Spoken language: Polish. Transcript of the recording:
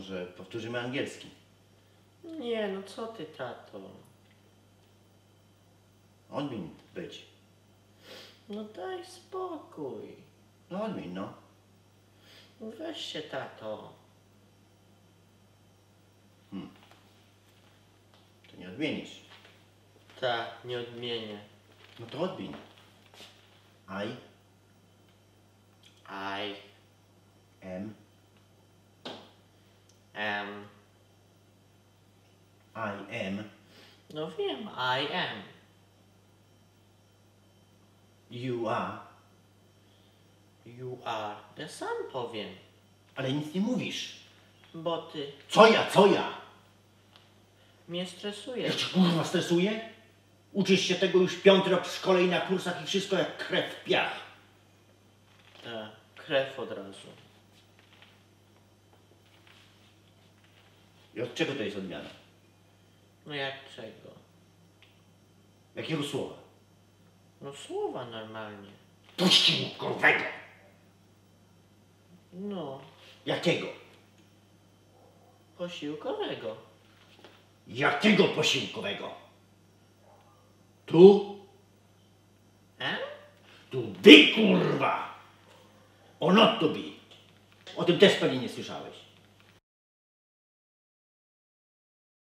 Może powtórzymy angielski. Nie, no co ty, tato? Odmień być. No daj spokój. No odmień, no. Weź się, tato. To nie odmienisz. Tak, nie odmienię. No to odmień. I am, am. I am, No wiem, I am. you are, You are. Ja sam powiem. ale nic nie mówisz. Bo ty Co ja, co ja? mnie Ja stresujesz. cię kurwa stresuję? Uczysz się tego już piąty rok w szkole i na kursach i wszystko jak krew w piach. Tak, krew od razu. I od czego to jest odmiana? No jak czego? Jakiego słowa? No słowa normalnie. Posiłkowego. No, Jakiego? posiłkowego. Jakiego posiłkowego? Tu? E? Tu by kurwa! O not to be. O tym też pewnie nie słyszałeś.